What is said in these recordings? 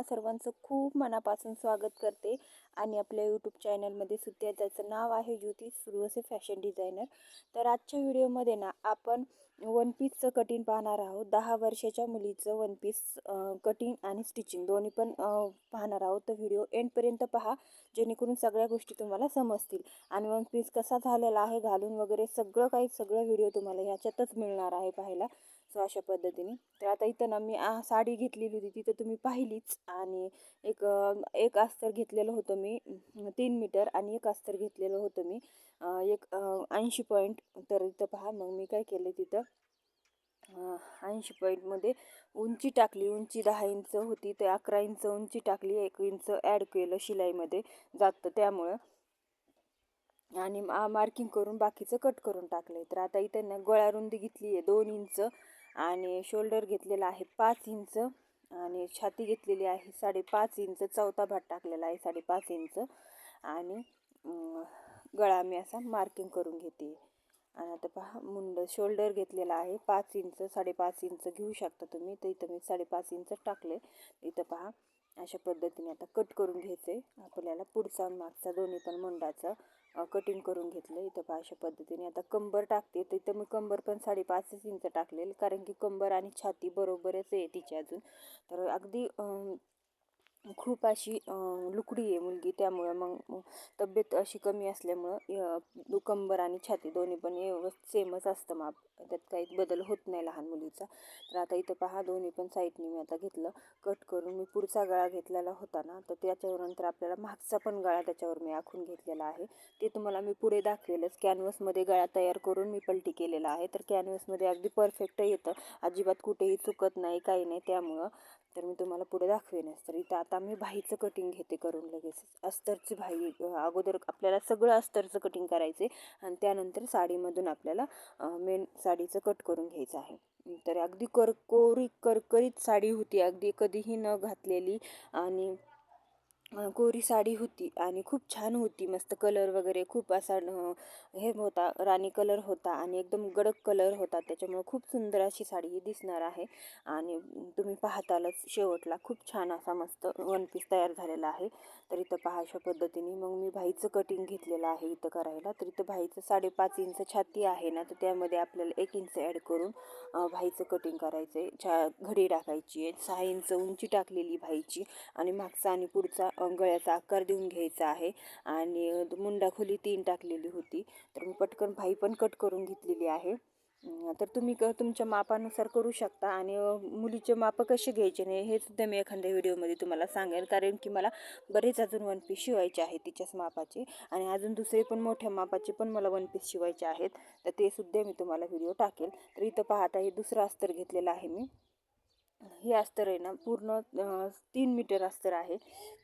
तुम्हा सर्वांचं खूप मनापासून स्वागत करते. आणि आपल्या यूट्यूब चॅनलमध्ये सुद्धा त्याचं नाव आहे ज्योती सुरवसे फॅशन डिझायनर तर आजच्या व्हिडिओमध्ये ना आपण वन पीसचं कटिंग पाहणार आहोत. दहा वर्षाच्या मुलीचं वन पीस कटिंग आणि स्टिचिंग दोन्ही पण पाहणार आहोत. तर व्हिडिओ एंडपर्यंत पहा जेणेकरून सगळ्या गोष्टी तुम्हाला समजतील. आणि वन पीस कसा झालेला आहे घालून वगैरे सगळं काही सगळं व्हिडिओ तुम्हाला ह्याच्यातच मिळणार आहे पाहायला. सो अशा पद्धतीने. तर आता इथं ना मी साडी घेतलेली होती तिथं तुम्ही पाहिलीच. आणि एक एक अस्तर घेतलेलं होतं मी तीन मीटर आणि एक अस्तर घेतलेलं होतं मी एक ऐंशी पॉईंट तर इथं पहा मग मी काय केलं तिथं? ऐंशी पॉईंटमध्ये उंची टाकली उंची दहा इंच होती ते अकरा इंच उंची टाकली एक इंच ॲड केलं शिलाईमध्ये जातं त्यामुळं. आणि मार्किंग करून बाकीचं कट करून टाकलं तर आता इथं ना गोळ्या रुंदी घेतली आहे दोन इंच. आणि शोल्डर घेतलेला आहे पाच इंच आणि छाती घेतलेली आहे साडेपाच इंच चौथा भात टाकलेला आहे साडेपाच इंच आणि गळा मी असा मार्किंग करून घेते. आणि आता पहा मुंड शोल्डर घेतलेला आहे पाच इंच साडेपाच इंच घेऊ शकता तुम्ही. तर इथं मी साडेपाच इंच टाकले. इथं पहा अशा पद्धतीने आता कट करून घ्यायचं. आहे आपल्याला पुढचा मागचा दोन्ही पण मुंडाचं कटिंग करून घेतलं इथं पहा अशा पद्धतीने आता कंबर टाकते. तर इथं मी कंबर पण साडेपाचच इंच टाकलेलं. कारण की कंबर आणि छाती बरोबरच आहे तिची अजून. तर अगदी खूप अशी लुकडी आहे मुलगी त्यामुळं मग तब्येत अशी कमी असल्यामुळं कंबर आणि छाती दोन्ही पण सेमच असतं माप. त्यात काही बदल होत नाही लहान मुलीचा. तर आता इथं पहा दोन्ही पण साईडने मी आता घेतलं. कट करून मी पुढचा गळा घेतलेला होता ना तर त्याच्यावर नंतर आपल्याला मागचा पण गळा त्याच्यावर मी आखून घेतलेला आहे. ते तुम्हाला मी पुढे दाखवेलच. कॅनव्हसमध्ये गळा तयार करून मी पलटी केलेला आहे. तर कॅनव्हसमध्ये अगदी परफेक्ट येतं. अजिबात कुठेही चुकत नाही काही नाही. त्यामुळं तर मी तुम्हाला पुढे दाखवेनच तर इथं आता मी भाईचं कटिंग घेते करून लगेच. अस्तरची भाई अगोदर आपल्याला सगळं अस्तरचं कटिंग करायचे आणि त्यानंतर साडीमधून आपल्याला मेन साडीचं कट करून घ्यायचं आहे. तर अगदी करकोरी करकरीत साडी होती. अगदी कधीही न घातलेली आणि कोरी साडी होती आणि खूप छान होती मस्त कलर वगैरे खूप असा हे होता राणी कलर होता आणि एकदम गडक कलर होता. त्याच्यामुळे खूप सुंदर अशी साडी ही दिसणार आहे. आणि तुम्ही पाहतालच शेवटला खूप छान असा मस्त वन पीस तयार झालेला आहे. तर इथं पहा अशा पद्धतीने. मग मी भाईचं कटिंग घेतलेलं आहे इथं करायला. तर इथं भाईचं साडेपाच इंच छाती आहे ना तर त्यामध्ये आपल्याला एक इंच ॲड करून भाईचं कटिंग करायचं आहे छा घडी टाकायची आहे. सहा इंच उंची टाकलेली भाईची. आणि मागचा आणि पुढचा गळ्याचा आकार देऊन घ्यायचा आहे. आणि मुंडा खोली तीन टाकलेली होती. तर मी पटकन भाई पण कट करून घेतलेली आहे. तर तुम्ही क तुमच्या मापानुसार करू शकता. आणि मुलीचे मापं कसे घ्यायचे नाही हे सुद्धा मी एखाद्या व्हिडिओमध्ये तुम्हाला सांगेन कारण की मला बरेच अजून वन पीस शिवायचे आहे तिच्याच मापाचे. आणि अजून दुसरे पण मोठ्या मापाचे पण मला वन पीस शिवायचे आहेत. तर ते सुद्धा मी तुम्हाला व्हिडिओ टाकेल. तर इथं पाहता हे दुसरं अस्तर घेतलेलं आहे मी. हे अस्तर आहे ना पूर्ण तीन मीटर अस्तर आहे.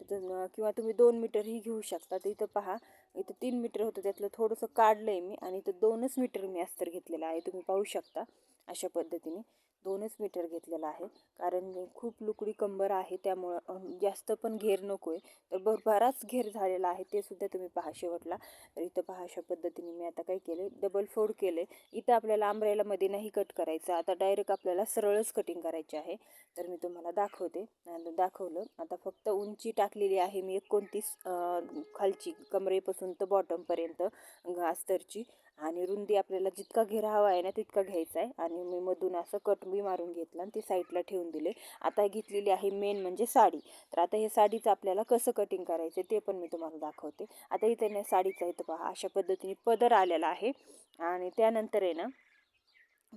किंवा तुम्ही दोन मीटरही घेऊ शकता. तर इथं पहा इथं तीन मीटर होतं त्यातलं थोडंसं काढलं आहे मी आणि इथं दोनच मीटर मी अस्तर घेतलेलं आहे. तुम्ही पाहू शकता अशा पद्धतीने. दोनच मीटर घेतलेला आहे. कारण खूप लुकडी कंबर आहे त्यामुळं जास्त पण घेर नको आहे तर बर बराच घेर झालेला आहे ते सुद्धा तुम्ही पहा शेवटला. तर इथं पहा अशा पद्धतीने मी आता काय केले डबल फोल्ड केले इथं आपल्याला आंब्रेलामध्ये नाही कट करायचं. आता डायरेक्ट आपल्याला सरळच कटिंग करायचे आहे. तर मी तुम्हाला दाखवते. दाखवलं. आता फक्त उंची टाकलेली आहे मी एकोणतीस खालची कमरेपासून तर बॉटमपर्यंत घास्तरची आणि रुंदी आपल्याला जितका घेरा हवा आहे ना तितका घ्यायचा आहे. आणि मी मधून असं कट बी मारून घेतलं आणि ती साईडला ठेवून दिले. आता घेतलेली आहे मेन म्हणजे साडी. तर आता हे साडीचं आपल्याला कसं कटिंग करायचं ते पण मी तुम्हाला दाखवते. आता इथे साडीचं साडीचा इथं पहा अशा पद्धतीने पदर आलेला आहे. आणि त्यानंतर आहे ना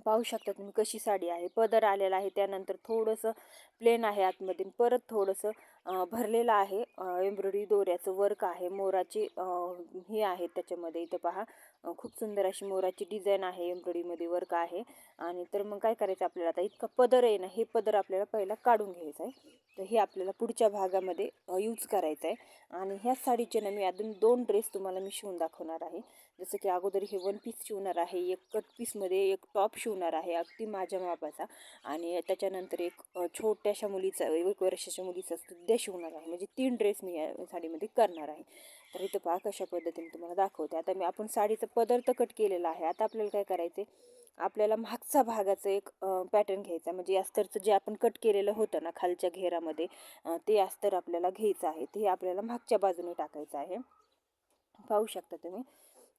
पाहू शकता तुम्ही कशी साडी आहे. पदर आलेला आहे. त्यानंतर थोडंसं प्लेन आहे आतमध्ये. परत थोडंसं भरलेलं आहे. एम्ब्रॉयडरी दोऱ्याचं वर्क आहे. मोराची हे आहे त्याच्यामध्ये. इथं पहा. खूप सुंदर अशी मोराची डिझाईन आहे एम्ब्रॉयडरीमध्ये वर्क आहे. आणि तर मग काय करायचं आपल्याला आता? इतका पदर आहे ना हे पदर आपल्याला पहिला काढून घ्यायचं आहे. तर हे आपल्याला पुढच्या भागामध्ये यूज करायचं आहे. आणि ह्या साडीचे ना मी अजून दोन ड्रेस तुम्हाला मी शिवून दाखवणार आहे. जसं की अगोदर हे वन पीस शिवणार आहे एक कट पीसमध्ये एक टॉप शिवणार आहे अगदी माझ्या मापाचा. आणि त्याच्यानंतर एक छोट्याशा मुलीचा एक वर्षाच्या मुलीचा सुद्धा शिवणार आहे. म्हणजे तीन ड्रेस मी या साडीमध्ये करणार आहे. तर इथं पहा कशा पद्धतीने तुम्हाला दाखवते. आता मी आपण साडीचा पदर तर कट केलेला आहे. आता आपल्याला काय करायचे आपल्याला मागचा भागाचं एक पॅटर्न घ्यायचा म्हणजे अस्तरचं जे आपण कट केलेलं होतं ना खालच्या घेरामध्ये ते अस्तर आपल्याला घ्यायचं आहे. ते आपल्याला मागच्या बाजूने टाकायचं आहे. पाहू शकता तुम्ही.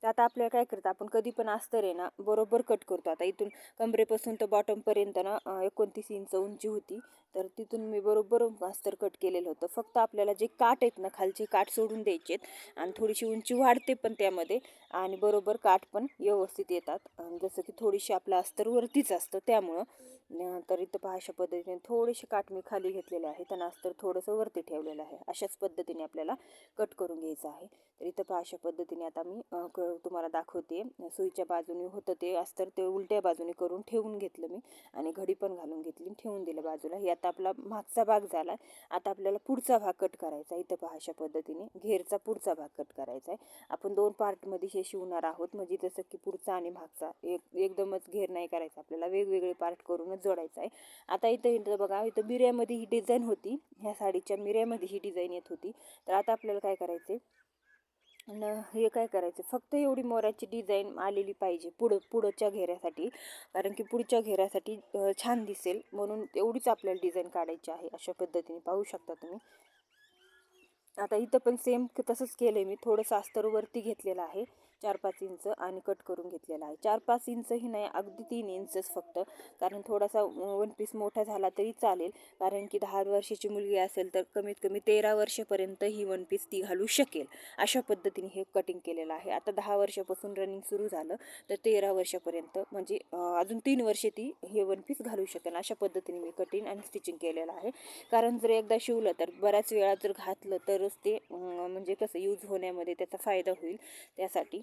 तर आता आपल्याला काय करतं आपण कधी पण अस्तर आहे ना बरोबर कट करतो. आता इथून कमरेपासून तर बॉटमपर्यंत ना एकोणतीस इंच उंची होती. तर तिथून मी बरोबर अस्तर कट केलेलं होतं. फक्त आपल्याला जे काठ आहेत ना खालचे काठ सोडून द्यायचे आणि थोडीशी उंची वाढते पण त्यामध्ये. आणि बरोबर काठ पण व्यवस्थित येतात. जसं की थोडीशी आपलं अस्तर वरतीच असतं त्यामुळं. तर इथं पहा अशा पद्धतीने थोडेसे काठ मी खाली घेतलेले आहे. त्यांना अस्तर थोडंसं वरती ठेवलेलं आहे. अशाच पद्धतीने आपल्याला कट करून घ्यायचं आहे. तर इथं पहा अशा पद्धतीने आता मी क तुम्हाला दाखवते. सुईच्या बाजूने होतं ते अस्तर ते उलट्या बाजूने करून ठेवून घेतलं मी. आणि घडी पण घालून घेतली ठेवून दिलं बाजूला. हे आता आपला मागचा भाग झाला. आता आपल्याला पुढचा भाग कट करायचा आहे. इथं पहा अशा पद्धतीने घेरचा पुढचा भाग कट करायचा आहे. आपण दोन पार्टमध्ये हे शिवणार आहोत. म्हणजे जसं की पुढचा आणि मागचा. एक एकदमच घेर नाही करायचा. आपल्याला वेगवेगळे पार्ट करूनच जोडायचा आहे. आता इथं इथं बघा इथं मिऱ्यामध्ये ही डिझाईन होती. ह्या साडीच्या मिऱ्यामध्ये ही डिझाईन येत होती. तर आता आपल्याला काय करायचं न हे काय करायचं फक्त एवढी मोराची डिझाईन आलेली पाहिजे पुढं पुढच्या घेऱ्यासाठी. कारण की पुढच्या घेऱ्यासाठी छान दिसेल. म्हणून एवढीच आपल्याला डिझाईन काढायची आहे अशा पद्धतीने. पाहू शकता तुम्ही. आता इथं पण सेम तसंच केलं आहे मी. थोडंसं अस्तरवरती घेतलेलं आहे. चार पाच इंच आणि कट करून घेतलेला आहे. चार पाच इंचही नाही अगदी तीन इंचच फक्त. कारण थोडासा वन पीस मोठा झाला तरी चालेल. कारण की दहा वर्षाची मुलगी असेल तर कमीत कमी तेरा वर्षापर्यंत ही वन पीस ती घालू शकेल. अशा पद्धतीने हे कटिंग केलेलं आहे. आता दहा वर्षापासून रनिंग सुरू झालं तर तेरा वर्षापर्यंत म्हणजे अजून तीन वर्षे ती हे वन पीस घालू शकेल. अशा पद्धतीने मी कटिंग आणि स्टिचिंग केलेलं आहे. कारण जर एकदा शिवलं तर बऱ्याच वेळा जर घातलं तरच ते म्हणजे कसं यूज होण्यामध्ये त्याचा फायदा होईल. त्यासाठी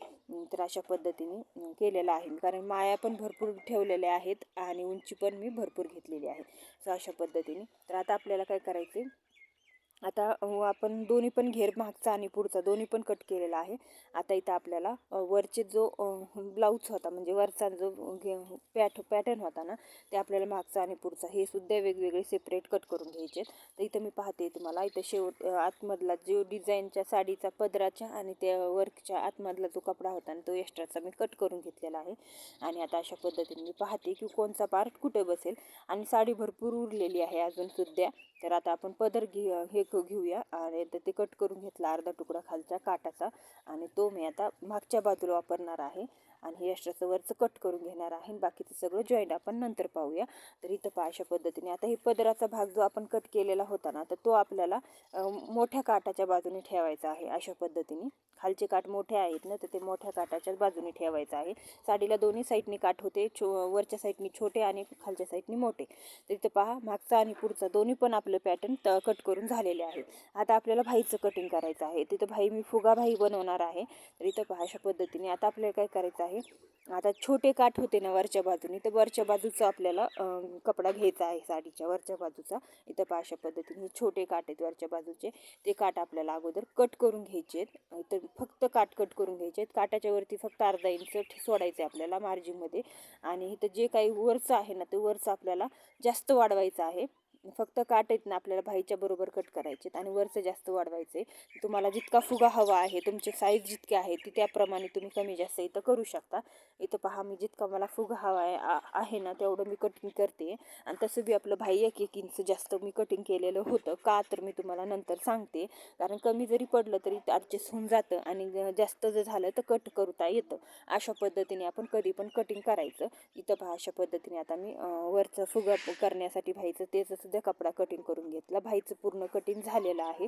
तर अशा पद्धतीने केलेलं आहे. कारण माया पण भरपूर ठेवलेल्या आहेत आणि उंची पण मी भरपूर घेतलेली आहे. सो अशा पद्धतीने. तर आता आपल्याला काय करायचे आता हो, आपण दोन्ही पण घेर मागचा आणि पुढचा दोन्ही पण कट केलेला आहे. आता इथं आपल्याला वरचे जो ब्लाऊज होता म्हणजे वरचा जो घे पॅट पॅटर्न होता ना ते आपल्याला मागचा आणि पुढचा हे सुद्धा वेगवेगळे सेपरेट कट करून घ्यायचे तर इथं मी पाहते तुम्हाला इथं शेवट आतमधला जो डिझाईनच्या साडीचा पदराच्या आणि त्या वर्कच्या आतमधला जो कपडा होता ना तो एक्स्ट्राचा मी कट करून घेतलेला आहे. आणि आता अशा पद्धतीने मी पाहते की कोणचा पार्ट कुठे बसेल. आणि साडी भरपूर उरलेली आहे अजून सुद्धा. तर आता आपण पदर घे हे घेऊया आणि तर ते कट करून घेतला अर्धा तुकडा खालच्या काटाचा आणि तो मी आता मागच्या बाजूला वापरणार आहे आणि हे अष्ट्राचं वरचं कट करून घेणार आहे आणि बाकीचं सगळं जॉईंट आपण नंतर पाहूया. तर इथं पहा अशा पद्धतीने. आता हे पदराचा भाग जो आपण कट केलेला होता ना तर तो आपल्याला मोठ्या काटाच्या बाजूने ठेवायचा आहे अशा पद्धतीने. खालचे काठ मोठे आहेत ना तर ते मोठ्या काटाच्या बाजूने ठेवायचं आहे. साडीला दोन्ही साईडनी काठ होते छो वरच्या साईडनी छोटे आणि खालच्या साईडनी मोठे. तर इथं पहा मागचा आणि पुढचा दोन्ही पण आपलं पॅटर्न त कट करून झालेले आहेत. आता आपल्याला भाईचं कटिंग करायचं आहे. तिथं भाई मी फुगा भाई बनवणार आहे. तर इथं पहा अशा पद्धतीने आता आपल्याला काय करायचं आहे? आता छोटे काठ होते ना वरच्या बाजूने तर वरच्या बाजूचा आपल्याला कपडा घ्यायचा आहे साडीच्या वरच्या बाजूचा. इथं पहा अशा पद्धतीने हे छोटे काठ आहेत वरच्या बाजूचे. ते काठ आपल्याला अगोदर कट करून घ्यायचे आहेत. तर फक्त काठ कट करून घ्यायचे आहेत. काटाच्या वरती फक्त अर्धा इंच सोडायचं आहे आपल्याला मार्जिनमध्ये आणि इथं जे काही वरचं आहे ना ते वरचं आपल्याला जास्त वाढवायचं आहे. फक्त काट आहेत ना आपल्याला भाईच्या बरोबर कट करायचे आणि वरचं जास्त वाढवायचे तुम्हाला जितका फुगा हवा आहे तुमची साईज जितकी आहे ती त्याप्रमाणे तुम्ही कमी जास्त इथं करू शकता. इथं पहा मी जितका मला फुगा हवा आहे आहे ना तेवढं मी कटिंग करते. आणि तसं बी आपलं भाई एक एक इंच जास्त मी कटिंग केलेलं होतं का तर मी तुम्हाला नंतर सांगते. कारण कमी जरी पडलं तरी ॲडजस्ट होऊन जातं आणि ज- जास्त जर झालं तर कट करता येतं. अशा पद्धतीने आपण कधी पण कटिंग करायचं. इथं पहा अशा पद्धतीने आता मी वरचं फुगा करण्यासाठी भाईचं तेच सुद्धा कपडा कटिंग करून घेतला. भाईचं पूर्ण कटिंग झालेलं आहे.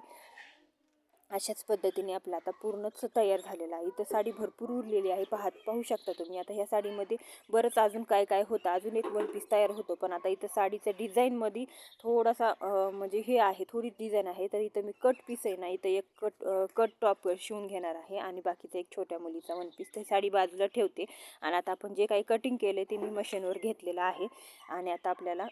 अशाच पद्धतीने आपला आता पूर्णच तयार झालेलं आहे. इथं साडी भरपूर उरलेली आहे. पाहत पाहू शकता तुम्ही. आता ह्या साडीमध्ये बरंच अजून काय काय होतं? अजून एक वन पीस तयार होतो. पण आता इथं साडीचं डिझाईनमध्ये थोडासा म्हणजे हे आहे. थोडी डिझाईन आहे. तर इथं मी कट पीस आहे ना इथं एक कट कट टॉप शिवून घेणार आहे. आणि बाकीचा एक छोट्या मुलीचा वन पीस ते साडी बाजूला ठेवते. आणि आता आपण जे काही कटिंग केलं ते मी मशीनवर घेतलेलं आहे. आणि आता आपल्याला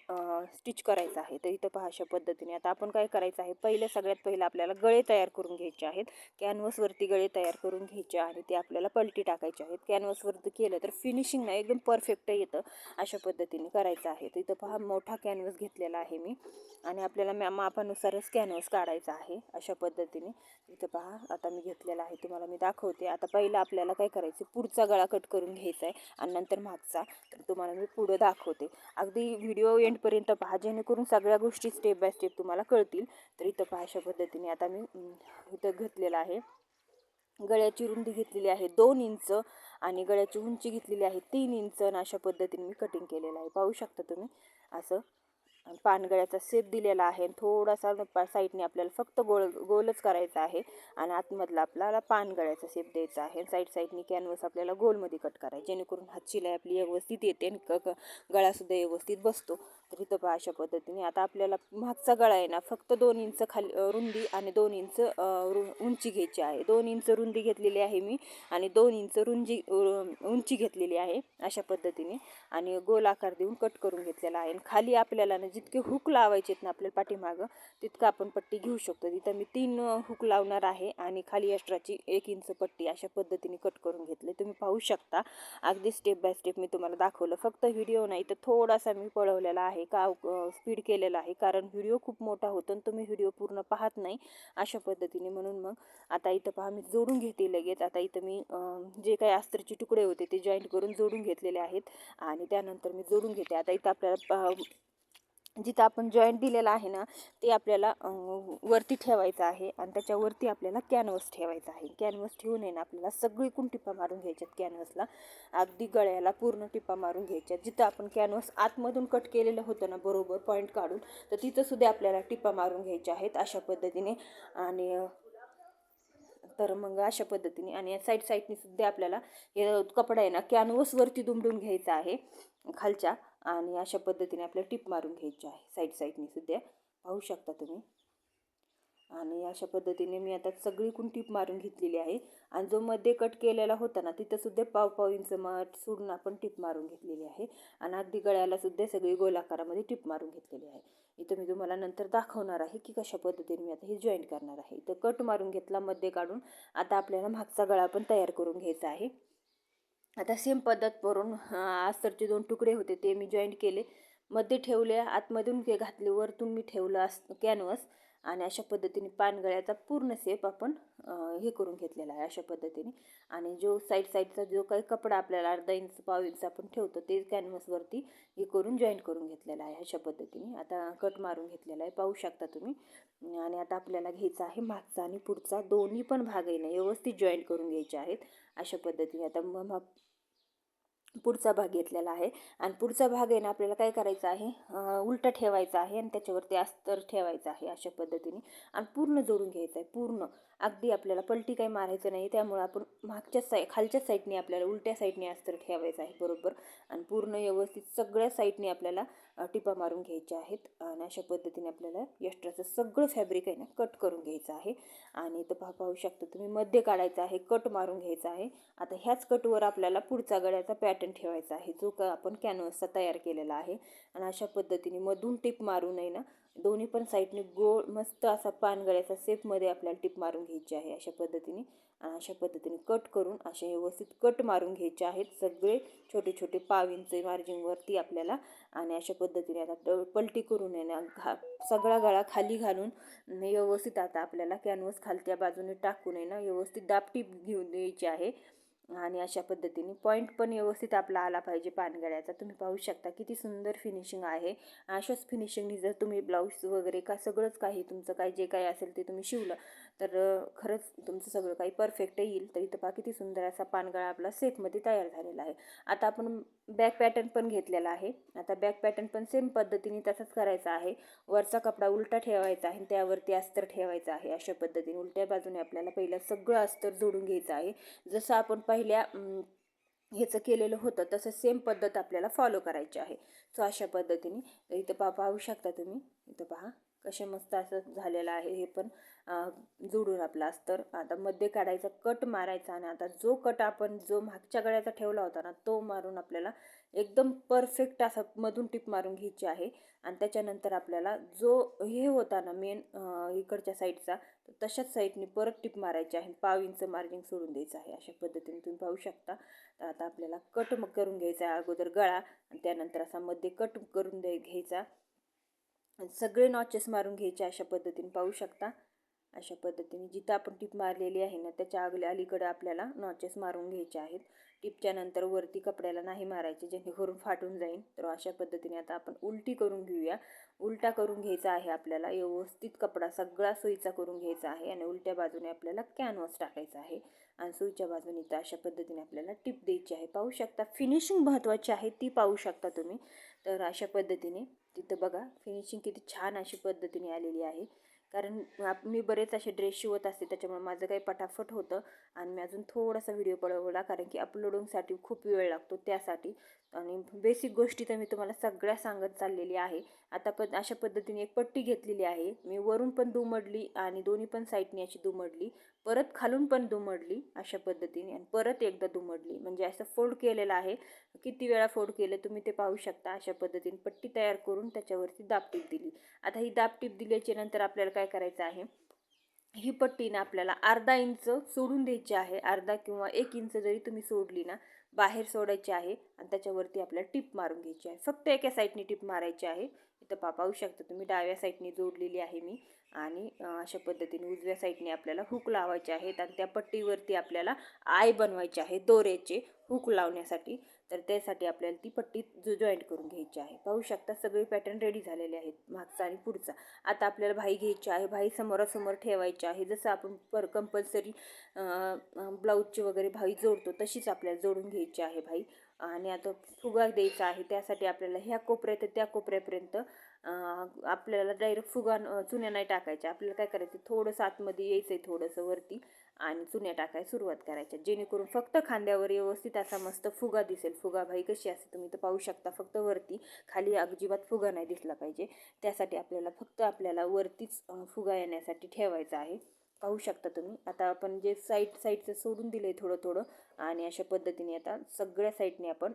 स्टिच करायचं आहे. तर इथं पहा अशा पद्धतीने. आता आपण काय करायचं आहे? पहिलं सगळ्यात पहिलं आपल्याला गळे तयार करून घ्यायचे घ्यायचे आहेत. कॅनव्हसवरती गळे तयार करून घ्यायचे आणि ते आपल्याला पलटी टाकायचे आहेत. कॅनव्हसवरती केलं तर फिनिशिंग ना एकदम परफेक्ट येतं अशा पद्धतीने करायचं आहे. तर इथं पहा मोठा कॅनव्हस घेतलेला आहे मी. आणि आपल्याला मॅ मापानुसारच कॅनव्हस काढायचा आहे अशा पद्धतीने. इथं पहा आता मी घेतलेला आहे. तुम्हाला मी दाखवते. आता पहिलं आपल्याला काय करायचं पुढचा गळा कट करून घ्यायचा आहे आणि नंतर मागचा. तर तुम्हाला मी पुढं दाखवते. अगदी व्हिडिओ एंडपर्यंत पहा जेणेकरून सगळ्या गोष्टी स्टेप बाय स्टेप तुम्हाला कळतील. तर इथं पहा अशा पद्धतीने आता मी इथं घेतलेलं आहे. गळ्याची रुंदी घेतलेली आहे दोन इंच आणि गळ्याची उंची घेतलेली आहे तीन इंच आणि अशा पद्धतीने मी कटिंग केलेलं आहे. पाहू शकता तुम्ही असं पानगळ्याचा सेप दिलेला आहे. थोडासा साईडने आपल्याला फक्त गोल गोलच करायचा आहे आणि आतमधला आपल्याला पानगळ्याचा सेप द्यायचा आहे. साईड साईडनी कॅनव्हस आपल्याला गोलमध्ये कट करायचं जेणेकरून हात शिलाई आपली व्यवस्थित येते आणि क क- गळासुद्धा व्यवस्थित बसतो. तर इथं पहा अशा पद्धतीने. आता आपल्याला मागचा गळा आहे ना फक्त दोन इंच खाली रुंदी आणि दोन इंच रु उंची घ्यायची आहे. दोन इंच रुंदी घेतलेली आहे मी आणि दोन इंच रुंजी उंची घेतलेली आहे अशा पद्धतीने. आणि गोल आकार देऊन कट करून घेतलेला आहे. आणि खाली आपल्याला ना जितके हुक लावायचे आहेत ना आपल्या पाठीमागं तितकं आपण पट्टी घेऊ शकतो. तिथं मी तीन हुक लावणार आहे आणि खाली एक्स्ट्राची एक इंच पट्टी अशा पद्धतीने कट करून घेतले. तुम्ही पाहू शकता. अगदी स्टेप बाय स्टेप मी तुम्हाला दाखवलं. फक्त व्हिडिओ नाही तर थोडासा मी पळवलेला आहे का स्पीड केलेला आहे. कारण व्हिडिओ खूप मोठा होतो आणि तुम्ही व्हिडिओ पूर्ण पाहत नाही अशा पद्धतीने. म्हणून मग आता इथं पहा मी जोडून घेते लगेच. आता इथं मी जे काही अस्त्रचे तुकडे होते ते जॉईंट करून जोडून घेतलेले आहेत. आणि त्यानंतर मी जोडून घेते. आता इथं आपल्याला जिथं आपण जॉईंट दिलेला आहे ना ते आपल्याला वरती ठेवायचं आहे आणि त्याच्यावरती आपल्याला कॅनव्हस ठेवायचा आहे. कॅनव्हस ठेवून आहे ना आपल्याला सगळीकडून टिपा मारून घ्यायच्यात कॅनव्हसला अगदी गळ्याला पूर्ण टिपा मारून घ्यायच्यात. जिथं आपण कॅनव्हस आतमधून कट केलेलं होतं ना बरोबर पॉईंट काढून तर तिथं सुद्धा आपल्याला टिपा मारून घ्यायच्या आहेत अशा पद्धतीने. आणि तर मग अशा पद्धतीने आणि साईड साईडने सुद्धा आपल्याला हे कपडा आहे ना कॅनव्हसवरती दुमडून घ्यायचा आहे खालच्या. आणि अशा पद्धतीने आपल्याला टिप मारून घ्यायची आहे. साईड साईडने सुद्धा. पाहू शकता तुम्ही. आणि अशा पद्धतीने मी आता सगळीकडून टीप मारून घेतलेली आहे. आणि जो मध्ये कट केलेला होता ना तिथंसुद्धा पाव पाव इंच मठ सोडून आपण टीप मारून घेतलेली आहे. आणि अगदी गळ्यालासुद्धा सगळी गोलाकारामध्ये टीप मारून घेतलेली आहे. इथं मी तुम्हाला नंतर दाखवणार आहे की कशा पद्धतीने मी आता हे जॉईंट करणार आहे. इथं कट मारून घेतला मध्ये काढून आता आपल्याला मागचा गळा पण तयार करून घ्यायचा आहे. आता सेम पद्धत करून अस्तरचे दोन तुकडे होते ते मी जॉईंट केले. मध्ये ठेवले आतमधून ते घातले वरतून मी ठेवलं अस कॅनव्हस आणि अशा पद्धतीने पानगळ्याचा पूर्ण सेप आपण हे करून घेतलेला आहे अशा पद्धतीने. आणि जो साईड साईडचा जो काही कपडा आपल्याला अर्धा इंच पाव इंच आपण ठेवतो ते कॅनव्हसवरती हे करून जॉईंट करून घेतलेला आहे अशा पद्धतीने. आता कट मारून घेतलेला आहे पाहू शकता तुम्ही. आणि आता आपल्याला घ्यायचा आहे मागचा आणि पुढचा दोन्ही पण भाग आहे ना व्यवस्थित जॉईंट करून घ्यायचे आहेत अशा पद्धतीने. आता मग पुढचा भाग घेतलेला आहे. आणि पुढचा भाग आहे ना आपल्याला काय करायचं आहे? उलटा ठेवायचा आहे आणि त्याच्यावरती अस्तर ठेवायचं आहे अशा पद्धतीने. आणि पूर्ण जोडून घ्यायचं आहे पूर्ण. अगदी आपल्याला पलटी काही मारायचं नाही त्यामुळे आपण मागच्या साई खालच्या साईडने आपल्याला उलट्या साईडने अस्तर ठेवायचं आहे बरोबर. आणि पूर्ण व्यवस्थित सगळ्या साईडने आपल्याला टिपा मारून घ्यायच्या आहेत. आणि अशा पद्धतीने आपल्याला यष्ट्राचं सगळं फॅब्रिक आहे ना कट करून घ्यायचं आहे. आणि तर पहा पाहू शकता तुम्ही मध्ये काढायचं आहे कट मारून घ्यायचा आहे. आता ह्याच कटवर आपल्याला पुढचा गळ्याचा पॅटर्न ठेवायचा आहे जो का आपण कॅनव्हसचा तयार केलेला आहे. आणि अशा पद्धतीने मधून टिप मारून आहे ना दोन्ही पण साईडने गोळ मस्त असा पानगळ्याचा सेपमध्ये आपल्याला टिप मारून घ्यायची आहे. अशा पद्धतीने आणि अशा पद्धतीने कट करून असे व्यवस्थित कट मारून घ्यायचे आहेत. सगळे छोटे छोटे पावींचे मार्जिनवरती आपल्याला आणि अशा पद्धतीने आता पलटी करून आहे घा सगळा गळा खाली घालून व्यवस्थित आता आपल्याला कॅनव्हस खालत्या बाजूने टाकून येणं ना व्यवस्थित दापटीप घेऊन द्यायची आहे. आणि अशा पद्धतीने पॉईंट पण व्यवस्थित आपला आला पाहिजे पानगळ्याचा. तुम्ही पाहू शकता किती सुंदर फिनिशिंग आहे. अशाच फिनिशिंगनी जर तुम्ही ब्लाऊज वगैरे का सगळंच काही तुमचं काय जे काही असेल ते तुम्ही शिवलं तर खरंच तुमचं सगळं काही परफेक्ट येईल. तर इथं पहा किती सुंदर असा पानगळा आपला सेटमध्ये तयार झालेला आहे. आता आपण बॅक पॅटर्न पण घेतलेला आहे. आता बॅक पॅटर्न पण सेम पद्धतीने तसंच करायचा आहे. वरचा कपडा उलटा ठेवायचा आहे आणि त्यावरती अस्तर ठेवायचं आहे. अशा पद्धतीने उलट्या बाजूने आपल्याला पहिलं सगळं अस्तर जोडून घ्यायचं आहे. जसं आपण पहिल्या ह्याचं केलेलं होतं तसं सेम पद्धत आपल्याला फॉलो करायची आहे. सो अशा पद्धतीने. इथं पा पाहू शकता तुम्ही? इथं पहा. कसे मस्त असं झालेलं आहे हे पण अं, जोडून आपलं अस्तर आता मध्ये काढायचा कट मारायचा आणि आता जो कट आपण जो मागच्या गळ्याचा ठेवला होता ना तो मारून आपल्याला एकदम परफेक्ट असा मधून टिप मारून घ्यायची आहे. आणि त्याच्यानंतर आपल्याला जो हे होता ना मेन इकडच्या साईडचा तर तशाच साईडने परत टिप मारायची आहे. पाव इंच मार्जिंग सोडून द्यायचं आहे अशा पद्धतीने तुम्ही पाहू शकता. तर आता आपल्याला कट मग करून घ्यायचा आहे अगोदर गळा आणि त्यानंतर असा मध्ये कट करून द्याय घ्यायचा. सगळे नॉचेस मारून घ्यायचे अशा पद्धतीने. पाहू शकता? अशा पद्धतीने. जिथं आपण टिप मारलेली आहे ना त्याच्या अगल्या अलीकडे आपल्याला नॉचेस मारून घ्यायचे आहेत. टिपच्या नंतर वरती कपड्याला नाही मारायचे जेणेकरून फाटून जाईल तर अशा पद्धतीने आता आपण उलटी करून घेऊया. उलटा करून घ्यायचा आहे आपल्याला. व्यवस्थित कपडा सगळा सोयीचा करून घ्यायचा आहे आणि उलट्या बाजूने आपल्याला कॅनव्हास टाकायचा आहे. आणि सुईच्या बाजूने तर अशा पद्धतीने आपल्याला टिप द्यायची आहे. पाहू शकता? फिनिशिंग महत्त्वाची आहे ती पाहू शकता तुम्ही. तर अशा पद्धतीने तिथं बघा फिनिशिंग किती छान अशी पद्धतीने आलेली आहे. कारण आप मी बरेच असे ड्रेस शिवत असते त्याच्यामुळे माझं काही पटाफट होतं आणि मी अजून थोडासा व्हिडिओ पळवला कारण की अपलोडिंगसाठी खूप वेळ लागतो त्यासाठी. आणि बेसिक गोष्टी तर मी तुम्हाला सगळ्या सांगत चाललेली आहे. आता पण अशा पद्धतीने एक पट्टी घेतलेली आहे. मी वरून पण दुमडली आणि दोन्ही पण साईडने अशी दुमडली. परत खालून पण दुमडली अशा पद्धतीने आणि परत एकदा दुमडली. म्हणजे असं फोल्ड केलेलं आहे. किती वेळा फोल्ड केलं तुम्ही ते पाहू शकता अशा पद्धतीने पट्टी तयार करून त्याच्यावरती दाबटीप दिली. आता ही दाबटीप दिल्याच्या नंतर आपल्याला काय करायचं आहे? ही पट्टीनं आपल्याला अर्धा इंच सोडून द्यायची आहे. अर्धा किंवा एक इंच जरी तुम्ही सोडली ना बाहेर सोडायची आहे आणि त्याच्यावरती आपल्याला टिप मारून घ्यायची आहे. फक्त एका साईडने टिप मारायची आहे. इथं पा पाहू शकता तुम्ही डाव्या साईडने जोडलेली आहे मी. आणि अशा पद्धतीने उजव्या साईडने आपल्याला हुक लावायचे आहेत आणि त्या पट्टीवरती आपल्याला आय बनवायचे आहे दोऱ्याचे हुक लावण्यासाठी. तर त्यासाठी आपल्याला ती पट्टी जो जॉईंट करून घ्यायची आहे. पाहू शकता सगळे पॅटर्न रेडी झालेले आहेत मागचा आणि पुढचा. आता आपल्याला भाई घ्यायची आहे भाई समोरासमोर ठेवायची आहे. जसं आपण पर कंपल्सरी ब्लाऊजची वगैरे भाई जोडतो तशीच आपल्याला जोडून घ्यायची आहे भाई. आणि आता फुगा द्यायचा आहे त्यासाठी आपल्याला ह्या कोपऱ्यात त्या कोपऱ्यापर्यंत आपल्याला डायरेक्ट फुगा चुन्या नाही टाकायच्या. आपल्याला काय करायचं थोडंसं आतमध्ये यायचं आहे थोडंसं वरती आणि चुन्या टाकायला सुरुवात करायच्या. जेणेकरून फक्त खांद्यावर व्यवस्थित असा मस्त फुगा दिसेल. फुगा भाई कशी असते तुम्ही तर पाहू शकता फक्त वरती खाली अजिबात फुगा नाही दिसला पाहिजे. त्यासाठी आपल्याला फक्त आपल्याला वरतीच फुगा येण्यासाठी ठेवायचा आहे. पाहू शकता तुम्ही. आता आपण जे साईड साईडचं सोडून दिलं आहे थोडं थोडं आणि अशा पद्धतीने आता सगळ्या साईडने आपण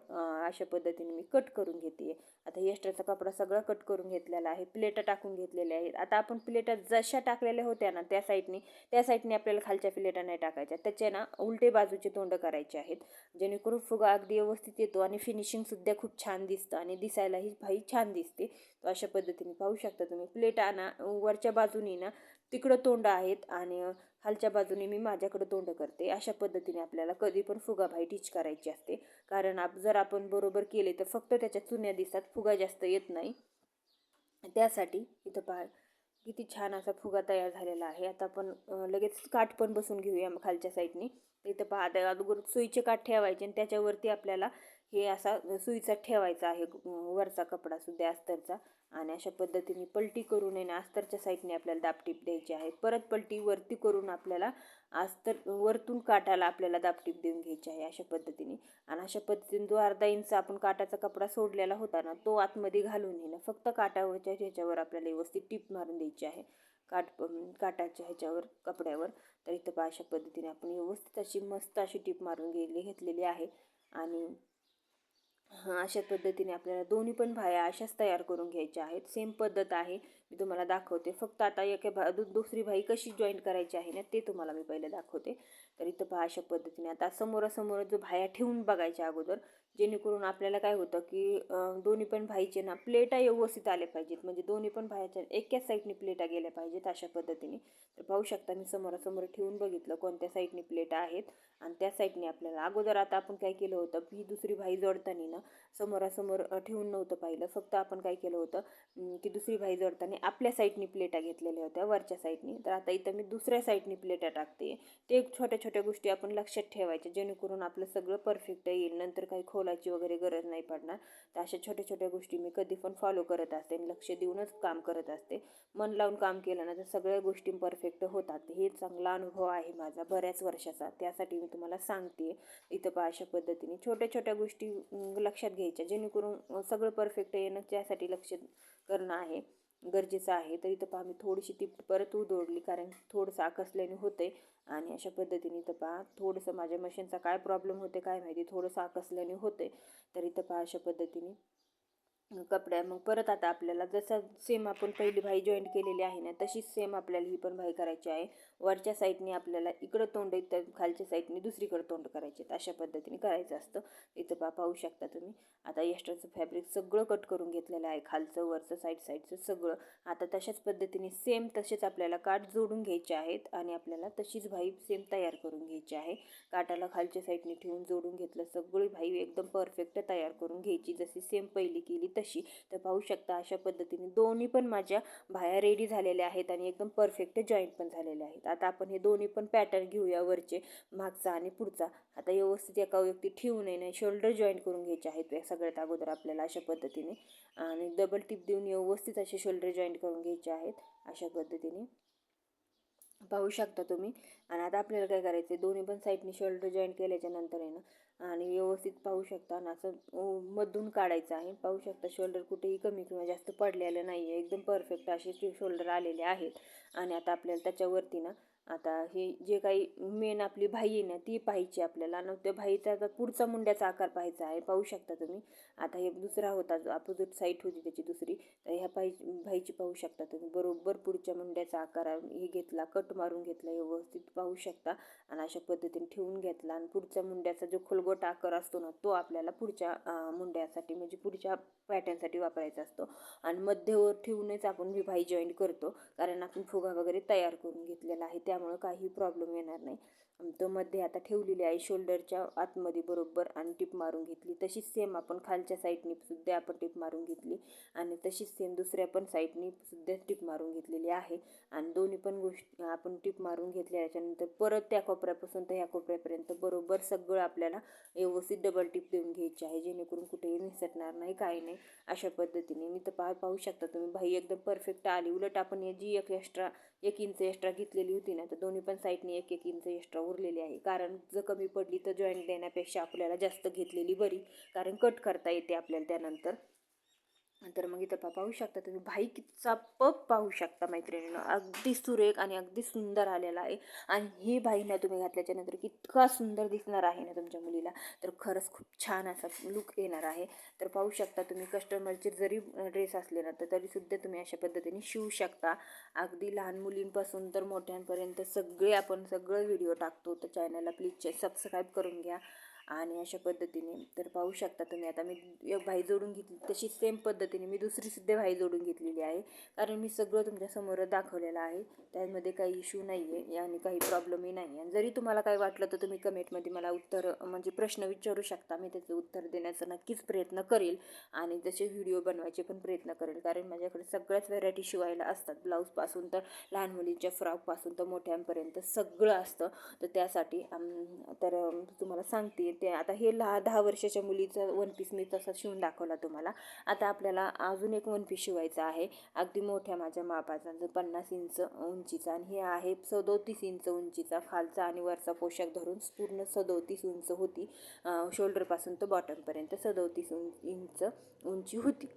अशा पद्धतीने मी कट करून घेते आता एक्स्ट्राचा कपडा सगळा कट करून घेतलेला आहे. प्लेटा टाकून घेतलेल्या आहेत. आता आपण प्लेटा जशा टाकलेल्या होत्या ना त्या साईडने त्या साईडने आपल्याला खालच्या प्लेटा नाही टाकायच्या. त्याचे ना उलटे बाजूचे तोंड करायचे आहेत. जेणेकरून फुगा अगदी व्यवस्थित येतो आणि फिनिशिंगसुद्धा खूप छान दिसतं आणि दिसायलाही भाई छान दिसते. तर अशा पद्धतीने पाहू शकता तुम्ही. प्लेटा ना वरच्या बाजूनी ना तिकडं तोंड आहेत आणि खालच्या बाजूने मी माझ्याकडं तोंड करते. अशा पद्धतीने आपल्याला कधी पण फुगाभाई टीच करायची असते. कारण आप जर आपण बरोबर केले तर फक्त त्याच्या चुन्या दिसतात फुगा जास्त येत नाही. त्यासाठी इथं पहा किती छान असा फुगा तयार झालेला आहे. आता आपण लगेच काठ पण बसून घेऊया खालच्या साईडने. इथं पहा आता अगोदर सुईचे काठ ठेवायचे आणि त्याच्यावरती आपल्याला हे असा सुईचा ठेवायचा आहे वरचा कपडा सुद्धा अस्तरचा. आणि अशा पद्धतीने पलटी करून आहे ना अस्तरच्या साईडने आपल्याला दापटीप द्यायची आहे. परत पलटी वरती करून आपल्याला अस्तर वरतून काटाला आपल्याला दापटीप देऊन घ्यायची आहे अशा पद्धतीने. आणि अशा पद्धतीने जो अर्धा इंच आपण काटाचा कपडा सोडलेला होता ना तो आतमध्ये घालून येणं फक्त काटावरच्या ह्याच्यावर आपल्याला व्यवस्थित टीप मारून द्यायची आहे. काट काटाच्या ह्याच्यावर कपड्यावर. तर इथं अशा पद्धतीने आपण व्यवस्थित अशी मस्त अशी टीप मारून गेली घेतलेली आहे. आणि अशा पद्धतीने आपल्याला दोन्ही पण भाया अशाच तयार करून घ्यायच्या आहेत. सेम पद्धत आहे. मी तुम्हाला दाखवते. फक्त आता एका भा दु दुसरी भाई कशी जॉईंट करायची आहे ना ते तुम्हाला मी पहिले दाखवते. तर इथं पहा अशा पद्धतीने. आता समोरासमोर जो भाया ठेवून बघायच्या अगोदर जेणेकरून आपल्याला काय होतं की दोन्ही पण भाईचे ना प्लेटा व्यवस्थित आले पाहिजेत. म्हणजे दोन्ही पण भायाच्या एकाच साईडने प्लेटा गेल्या पाहिजेत अशा पद्धतीने. तर पाहू शकता मी समोरासमोर ठेवून बघितलं कोणत्या साईडने प्लेटा आहेत. आणि त्या साईडने आपल्याला अगोदर आता आपण काय केलं होतं ही दुसरी भाई जोडताना ना समोरासमोर ठेवून नव्हतं पाहिलं. फक्त आपण काय केलं होतं की दुसरी भाई जोडताना आपल्या साईडनी प्लेटा घेतलेल्या होत्या वरच्या साईडनी. तर आता इथं मी दुसऱ्या साईडनी प्लेटा टाकते. ते छोट्या छोट्या गोष्टी आपण लक्षात ठेवायच्या जेणेकरून आपलं सगळं परफेक्ट येईल. नंतर काही खोलाची वगैरे गरज नाही पडणार. तर अशा छोट्या छोट्या गोष्टी मी कधी पण फॉलो करत असते आणि लक्ष देऊनच काम करत असते. मन लावून काम केलं ना तर सगळ्या गोष्टी परफेक्ट होतात. हे चांगला अनुभव आहे माझा बऱ्याच वर्षाचा. त्यासाठी मी तुम्हाला सांगते. इथं पहा अशा पद्धतीने छोट्या छोट्या गोष्टी लक्षात घ्यायच्या जेणेकरून सगळं परफेक्ट येणं त्यासाठी लक्ष करणं आहे. गरजेचं आहे. तर इथं पहा मी थोडीशी ती परत उदोडली कारण थोडंसं आकसल्याने होते आणि अशा पद्धतीने इथं पहा थोडंसं माझ्या मशीनचा काय प्रॉब्लेम होते काय माहिती थोडंसं आकसल्याने होते तर इथं पहा अशा पद्धतीने कपड्या. मग परत आता आपल्याला जसा सेम आपण पहिली भाई जॉईंट केलेली आहे ना तशीच सेम आपल्याला ही पण भाई करायची आहे. वरच्या साईडने आपल्याला इकडं तोंड तर खालच्या साईडने दुसरीकडं तोंड करायचे अशा पद्धतीने करायचं असतं. इथं पा पाहू शकता तुम्ही. आता एक्स्ट्राचं फॅब्रिक सगळं कट करून घेतलेलं आहे. खालचं वरचं साईड साईडचं सगळं. आता तशाच पद्धतीने सेम तसेच आपल्याला काठ जोडून घ्यायचे आहेत आणि आपल्याला तशीच भाई सेम तयार करून घ्यायची आहे. काटाला खालच्या साईडने ठेवून जोडून घेतलं सगळी भाई एकदम परफेक्ट तयार करून घ्यायची. जशी सेम पहिली केली तशी तर पाहू शकता अशा पद्धतीने दोन्ही पण माझ्या भाया रेडी झालेल्या आहेत आणि एकदम परफेक्ट जॉईंट पण झालेले आहेत. आता आपण हे दोन्ही पण पॅटर्न घेऊया वरचे मागचा आणि पुढचा. आता व्यवस्थित एका व्यक्ती ठेवू नये नाही शोल्डर जॉईंट करून घ्यायचे आहेत सगळ्यात अगोदर आपल्याला अशा पद्धतीने. आणि डबल टिप देऊन व्यवस्थित असे शोल्डर जॉईंट करून घ्यायचे आहेत अशा पद्धतीने. पाहू शकता तुम्ही. आणि आता आपल्याला काय करायचं आहे दोन्ही पण साईडने शोल्डर जॉईंट केल्याच्यानंतर आहे ना आणि व्यवस्थित पाहू शकता. आणि असं मधून काढायचं आहे. पाहू शकता शोल्डर कुठेही कमी किंवा जास्त पडलेलं नाही आहे एकदम परफेक्ट असे शोल्डर आलेले आहेत. आणि आता आपल्याला त्याच्यावरती ना आता हे जे काही मेन आपली भाई आहे ना ती पाहायची आपल्याला. आणि त्या भाईचा आता पुढचा मुंड्याचा आकार पाहायचा आहे पाहू शकता तुम्ही. आता हे दुसरा होता जो अपोजिट साईट होती त्याची दुसरी. तर ह्या पाई भाईची पाहू शकता तुम्ही. बरोबर पुढच्या मुंड्याचा आकार हे घेतला कट मारून घेतला व्यवस्थित पाहू शकता. आणि अशा पद्धतीने ठेवून घेतला. आणि पुढच्या मुंड्याचा जो खोलगोट आकार असतो ना तो आपल्याला पुढच्या मुंड्यासाठी म्हणजे पुढच्या पॅटर्नसाठी वापरायचा असतो. आणि मध्यवर ठेवूनच आपण ही भाई जॉईन करतो. कारण आपण फुगा वगैरे तयार करून घेतलेला आहे. त्या त्यामुळं काही प्रॉब्लेम येणार नाही. तो मध्ये आता ठेवलेली आहे शोल्डरच्या आतमध्ये बरोबर आणि टिप मारून घेतली. तशीच सेम आपण खालच्या साईडनी सुद्धा आपण टिप मारून घेतली. आणि तशीच सेम दुसऱ्या पण साईडनी सुद्धा टिप मारून घेतलेली आहे. आणि दोन्ही पण गोष्टी आपण टिप मारून घेतल्या याच्यानंतर परत त्या कोपऱ्यापासून तर ह्या कोपऱ्यापर्यंत बरोबर सगळं आपल्याला व्यवस्थित डबल टिप देऊन घ्यायची आहे. जेणेकरून कुठेही निसटणार नाही काही नाही. अशा पद्धतीने. मी तर पाहू शकता तुम्ही. भाई एकदम परफेक्ट आली. उलट आपण जी एक एक्स्ट्रा एक इंच एक्स्ट्रा घेतलेली होती ना तर दोन्ही पण साईडने एक एक इंच एक्स्ट्रा उरलेली आहे. कारण जर कमी पडली तर जॉईंट देण्यापेक्षा आपल्याला जास्त घेतलेली बरी. कारण कट करता येते आपल्याला त्यानंतर. तर मग इथं पा पाहू शकता तुम्ही भाई पप पाहू शकता मैत्रिणीनं. अगदी सुरेख आणि अगदी सुंदर आलेला आहे. आणि ही भाई ना तुम्ही घातल्याच्या नंतर कितका सुंदर दिसणार आहे ना तुमच्या मुलीला. तर खरंच खूप छान असा लुक येणार आहे. तर पाहू शकता तुम्ही कस्टमरचे जरी ड्रेस असले ना तर तरीसुद्धा तुम्ही अशा पद्धतीने शिवू शकता. अगदी लहान मुलींपासून तर मोठ्यांपर्यंत सगळे आपण सगळं व्हिडिओ टाकतो. तर चॅनलला प्लीज सबस्क्राईब करून घ्या. आणि अशा पद्धतीने. तर पाहू शकता तुम्ही आता मी एक भाई जोडून घेतली तशी सेम पद्धतीने मी दुसरीसुद्धा भाई जोडून घेतलेली आहे. कारण मी सगळं तुमच्यासमोर दाखवलेलं आहे. त्यामध्ये काही इश्यू नाही आहे आणि काही प्रॉब्लेमही नाही आणि जरी तुम्हाला काही वाटलं तर तुम्ही कमेंटमध्ये मला उत्तर म्हणजे प्रश्न विचारू शकता. मी त्याचं उत्तर देण्याचा नक्कीच प्रयत्न करेल आणि जसे व्हिडिओ बनवायचे पण प्रयत्न करेल. कारण माझ्याकडे सगळ्याच व्हरायटी शिवायला असतात. ब्लाऊजपासून तर लहान मुलींच्या फ्रॉकपासून तर मोठ्यांपर्यंत सगळं असतं. तर त्यासाठी तर तुम्हाला सांगते. ते आता हे लहा दहा वर्षाच्या मुलीचा वन पीस मी तसा शिवून दाखवला तुम्हाला. आता आपल्याला अजून एक वन पीस शिवायचा आहे. अगदी मोठ्या माझ्या मापाचा जो पन्नास इंच उंचीचा आणि हे आहे सदोतीस इंच उंचीचा खालचा आणि वरचा पोशाख धरून पूर्ण सदोतीस उंच होती. शोल्डरपासून तर बॉटमपर्यंत सदोतीस इंच उंची होती.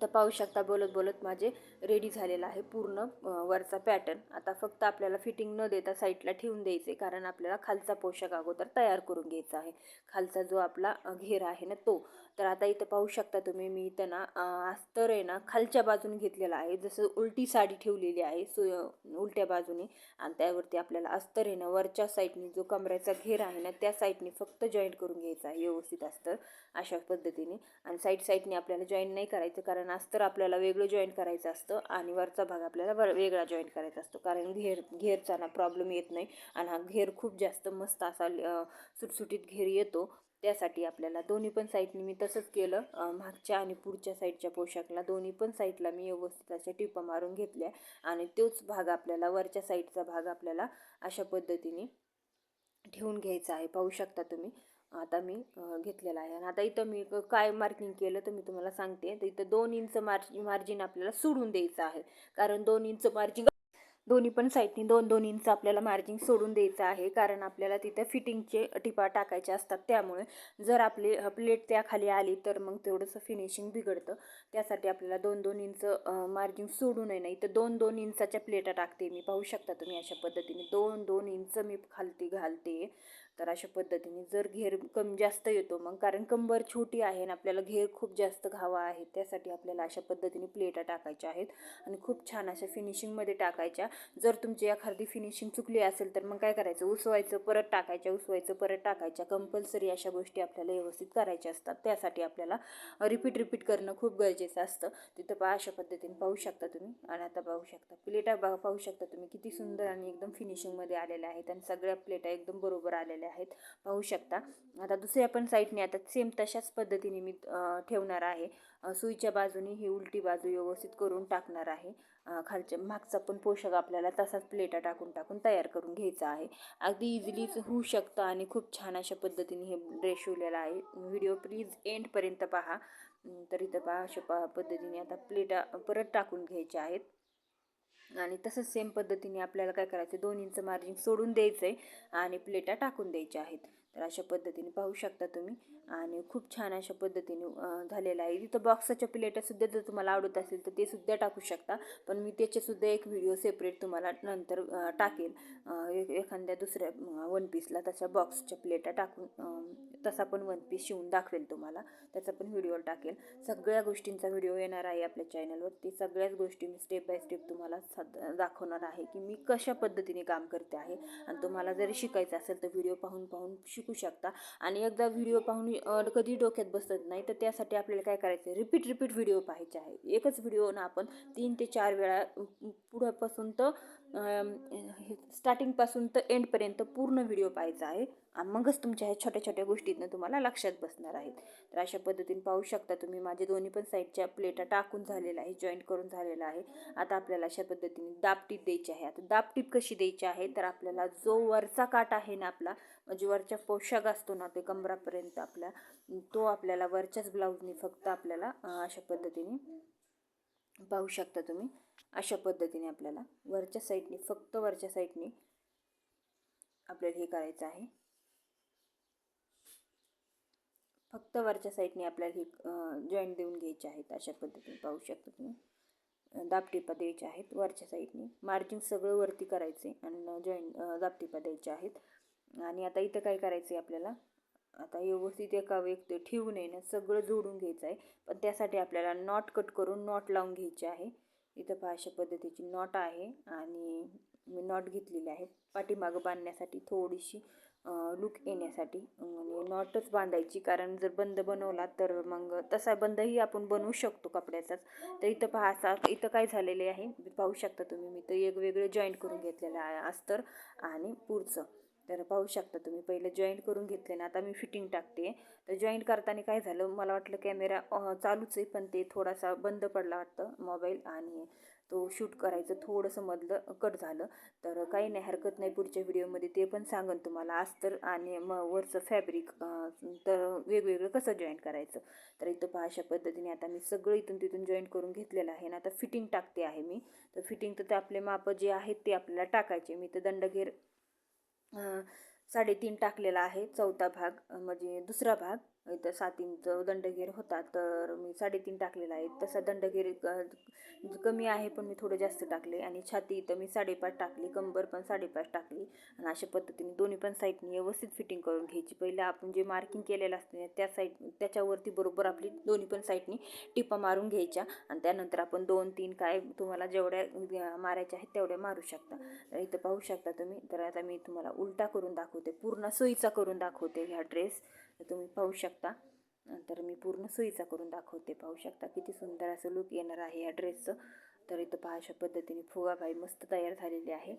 तर पाहू शकता बोलत बोलत माझे रेडी झालेला आहे पूर्ण वरचा पॅटर्न आता फक्त आपल्याला फिटिंग न देता साईडला ठेवून द्यायचे कारण आपल्याला खालचा पोशाख अगोदर तयार करून घ्यायचा आहे. खालचा जो आपला घेर आहे ना तो. तर आता इथं पाहू शकता तुम्ही मी इथं ना अस्तर आहे ना खालच्या बाजून घेतलेला आहे. जसं उलटी साडी ठेवलेली आहे सो उलट्या बाजूने. आणि त्यावरती आपल्याला अस्तर आहे ना वरच्या साईडने जो कमऱ्याचा घेर आहे ना त्या साईडने फक्त जॉईंट करून घ्यायचा आहे व्यवस्थित अस्तर. अशा पद्धतीने. आणि साईड साईडने आपल्याला जॉईंट नाही करायचं कारण अस्तर आपल्याला वेगळं जॉईंट करायचं असतं. आणि वरचा भाग आपल्याला वेगळा जॉईंट करायचा असतो. कारण घेर घेरचा ना प्रॉब्लेम येत नाही आणि हा घेर खूप जास्त मस्त असा सुटसुटीत घेर येतो. त्यासाठी आपल्याला दोन्ही पण साईडनी मी तसंच केलं. मागच्या आणि पुढच्या साईडच्या पोशाखला दोन्ही पण साईडला मी व्यवस्थित अशा टिपा मारून घेतल्या. आणि तोच भाग आपल्याला वरच्या साईडचा भाग आपल्याला अशा पद्धतीने ठेवून घ्यायचा आहे. पाहू शकता तुम्ही. आता मी घेतलेला आहे. आणि आता इथं मी काय मार्किंग केलं तर मी तुम्हाला सांगते. तर इथं दोन इंच मार्जिन मार्जिन आपल्याला सोडून द्यायचं आहे. कारण दोन इंच मार्जिन दोन्ही पण साईडनी दोन दोन इंच आपल्याला मार्जिन सोडून द्यायचं आहे. कारण आपल्याला तिथं फिटिंगचे टिपा टाकायचे असतात. त्यामुळे जर आपली प्लेट त्या खाली आली तर मग तेवढंसं फिनिशिंग बिघडतं. त्यासाठी आपल्याला दोन दोन इंच मार्जिन सोडू नये नाही तर दोन दोन इंचाच्या प्लेटा टाकते मी. पाहू शकता तुम्ही अशा पद्धतीने. दोन दोन इंच मी खालती घालते. तर अशा पद्धतीने जर घेर कम जास्त येतो मग कारण कंबर छोटी आहे आणि आपल्याला घेर खूप जास्त घावा आहे त्यासाठी आपल्याला अशा पद्धतीने प्लेटा टाकायच्या आहेत आणि खूप छान अशा फिनिशिंगमध्ये टाकायच्या. जर तुमची एखादी फिनिशिंग चुकली असेल तर मग काय करायचं? उसवायचं परत टाकायच्या उसवायचं परत टाकायच्या. कंपल्सरी अशा गोष्टी आपल्याला व्यवस्थित करायच्या असतात. त्यासाठी आपल्याला रिपीट रिपीट करणं खूप गरजेचं असतं. तिथं पहा अशा पद्धतीने पाहू शकता तुम्ही. आणि आता पाहू शकता. प्लेटा पाहू शकता तुम्ही. किती सुंदर आणि एकदम फिनिशिंगमध्ये आलेल्या आहेत आणि सगळ्या प्लेटा एकदम बरोबर आलेल्या आहेत. पाहू शकता. आता दुसऱ्या पण साईडने आता सेम तशाच पद्धतीने मी ठेवणार आहे. सुईच्या बाजूने ही उलटी बाजू व्यवस्थित करून टाकणार आहे. खालच्या मागचा पण पोषक आपल्याला तसाच प्लेटा टाकून टाकून तयार करून घ्यायचा आहे. अगदी इझिलीच होऊ शकतं आणि खूप छान अशा पद्धतीने हे ड्रेस शिवलेला आहे. व्हिडिओ प्लीज एंडपर्यंत पहा. तर इथं पहा अशा पा पद्धतीने आता प्लेटा परत टाकून घ्यायच्या आहेत. आणि तसंच सेम पद्धतीने आपल्याला काय करायचं दोन इंच मार्जिन सोडून द्यायचं आहे आणि प्लेटा टाकून द्यायच्या आहेत. तर अशा पद्धतीने पाहू शकता तुम्ही. आणि खूप छान अशा पद्धतीने झालेलं आहे. तिथं बॉक्साच्या प्लेटासुद्धा जर तुम्हाला आवडत असेल तर ते सुद्धा टाकू शकता. पण मी त्याचेसुद्धा एक व्हिडिओ सेपरेट तुम्हाला नंतर टाकेल. एखाद्या दुसऱ्या वन पीसला तशा बॉक्सच्या प्लेटा टाकून तसा पण वन पीस शिवून दाखवेल तुम्हाला. त्याचा पण व्हिडिओ टाकेल. सगळ्या गोष्टींचा व्हिडिओ येणार आहे आपल्या चॅनलवरती सगळ्याच गोष्टी मी स्टेप बाय स्टेप तुम्हाला दाखवणार आहे की मी कशा पद्धतीने काम करते आहे. आणि तुम्हाला जरी शिकायचं असेल तर व्हिडिओ पाहून पाहून शिकू शकता. आणि एकदा व्हिडिओ पाहून कधी डोक्यात बसत नाही तर त्यासाठी आपल्याला काय करायचं? आहे रिपीट रिपीट व्हिडिओ पाहायचे आहे. एकच व्हिडिओ ना आपण तीन ते चार वेळा पुढंपासून तर स्टार्टिंगपासून तर एंडपर्यंत पूर्ण व्हिडिओ पाहायचा आहे. मगच तुमच्या ह्या छोट्या छोट्या गोष्टीतनं तुम्हाला लक्षात बसणार आहेत. तर अशा पद्धतीने पाहू शकता तुम्ही माझे दोन्ही पण साईडच्या प्लेटा टाकून झालेला आहे जॉईंट करून झालेला आहे. आता आपल्याला अशा पद्धतीने दापटीप द्यायची आहे. आता दापटीप कशी द्यायची आहे? तर आपल्याला जो वरचा काट आहे ना आपला म्हणजे वरच्या पोशाख असतो ना ते कमरापर्यंत आपला तो आपल्याला वरच्याच ब्लाऊजनी फक्त आपल्याला अशा पद्धतीने पाहू शकता तुम्ही. अशा पद्धतीने आपल्याला वरच्या साईडने फक्त वरच्या साईडने आपल्याला हे करायचं आहे. फक्त वरच्या साईडने आपल्याला हे जॉईंट देऊन घ्यायचे आहेत. अशा पद्धतीने पाहू शकता तुम्ही. दापटिपा द्यायच्या आहेत वरच्या साईडने. मार्जिन सगळं वरती करायचे आणि जॉईंट दापटिपा द्यायच्या आहेत. आणि आता इथं काय करायचं आहे आपल्याला? आता व्यवस्थित एका व्यक्त ठेवू नये ना सगळं जोडून घ्यायचं आहे. पण त्यासाठी आपल्याला नॉट कट करून नॉट लावून घ्यायचे आहे. इथं पहा अशा पद्धतीची नॉट आहे आणि मी नॉट घेतलेली आहे. पाठीमागं बांधण्यासाठी थोडीशी लुक येण्यासाठी. आणि नॉटच बांधायची कारण जर बंद बनवला तर मग तसा बंदही आपण बनवू शकतो कपड्याचाच. तर इथं पहा असा इथं काय झालेले आहे पाहू शकता तुम्ही मी तर एक वेगळे जॉईंट करून घेतलेलं आहे अस्तर आणि पुढचं. तर पाहू शकता तुम्ही. पहिले जॉईंट करून घेतले ना आता मी फिटिंग टाकते. तर जॉईंट करताना काय झालं मला वाटलं कॅमेरा चालूच आहे पण ते थोडासा बंद पडला वाटतं मोबाईल आणि तो शूट करायचं थोडंसं मधलं कट झालं. तर काही नाही हरकत नाही पुढच्या व्हिडिओमध्ये ते पण सांगन तुम्हाला. अस्तर आणि मग वरचं फॅब्रिक तर वेगवेगळं कसं जॉईंट करायचं. तर इथं पहा अशा पद्धतीने आता मी सगळं इथून तिथून जॉईंट करून घेतलेलं आहे. ना आता फिटिंग टाकते आहे मी. तर फिटिंग तर ते आपले माप जे आहेत ते आपल्याला टाकायचे. मी तर दंडघेर साडेतीन टाकलेला आहे चौथा भाग म्हणजे दुसरा भाग. इथं सात इंच दंडगेर होता तर मी साडेतीन टाकलेला आहे. तसा दंडगेर कमी आहे पण मी थोडं जास्त टाकले. आणि छाती इथं मी साडेपाच टाकली कंबर पण साडेपाच टाकली. आणि अशा पद्धतीने दोन्ही पण साईडनी व्यवस्थित फिटिंग करून घ्यायची. पहिले आपण जे मार्किंग केलेलं असते त्या साईड त्याच्यावरती बरोबर आपली दोन्ही पण साईडनी टिपा मारून घ्यायच्या. आणि त्यानंतर आपण दोन तीन काय तुम्हाला जेवढ्या मारायच्या आहेत तेवढ्या मारू शकता. इथं पाहू शकता तुम्ही. तर आता मी तुम्हाला उलटा करून दाखवते. पूर्ण सोयीचा करून दाखवते ह्या ड्रेस तर तुम्ही पाहू शकता. नंतर मी पूर्ण सुईचा करून दाखवते. पाहू शकता किती सुंदर असं लुक येणार आहे या ड्रेसचं तर इथं पहा अशा पद्धतीने फुगाबाई मस्त तयार झालेली आहे.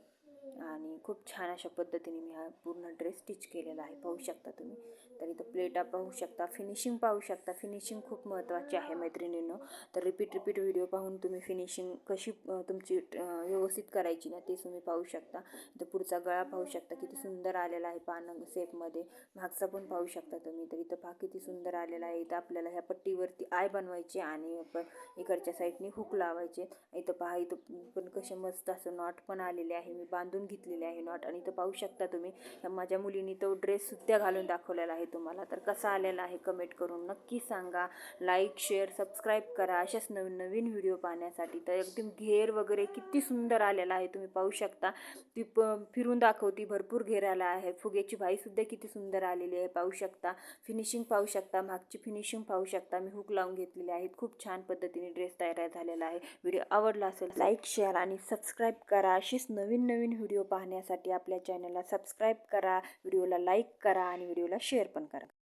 आणि खूप छान अशा पद्धतीने मी हा पूर्ण ड्रेस स्टिच केलेला आहे. पाहू शकता तुम्ही. तर इथं प्लेटा पाहू शकता फिनिशिंग पाहू शकता. फिनिशिंग खूप महत्त्वाची आहे मैत्रिणींनो. तर रिपीट रिपीट व्हिडिओ पाहून तुम्ही फिनिशिंग कशी तुमची व्यवस्थित करायची ना ते तुम्ही पाहू शकता. इथं पुढचा गळा पाहू शकता किती सुंदर आलेला आहे पान सेपमध्ये मागचा पण पाहू शकता तुम्ही. तर इथं पहा किती सुंदर आलेला आहे. इथं आपल्याला ह्या पट्टीवरती आय बनवायची आणि इकडच्या साईडने हुक लावायचे. इथं पहा इथं पण कसे मस्त असं नॉट पण आलेले आहे. मी बांधून घेतलेले आहे नॉट आणि इथं पाहू शकता तुम्ही माझ्या मुलीने तो ड्रेस सुद्धा घालून दाखवलेला आहे. तुम्हाला तर कसा आलेला आहे कमेंट करून नक्की सांगा. लाईक शेअर सबस्क्राईब करा. अशाच नवीन नवीन व्हिडिओ पाहण्यासाठी तर एकदम घेर वगैरे किती सुंदर आलेला आहे. तुम्ही पाहू शकता. ती प फिरून दाखवती भरपूर घेर आला आहे. फुग्याची भाईसुद्धा किती सुंदर आलेली आहे. पाहू शकता. फिनिशिंग पाहू शकता. मागची फिनिशिंग पाहू शकता. मी हुक लावून घेतलेली आहेत खूप छान पद्धतीने ड्रेस तयार झालेला आहे. व्हिडिओ आवडला असेल लाईक शेअर आणि सबस्क्राईब करा. अशीच नवीन नवीन व्हिडिओ पाहण्यासाठी आपल्या चॅनलला सबस्क्राईब करा. व्हिडिओला लाईक करा आणि व्हिडिओला शेअर पण करा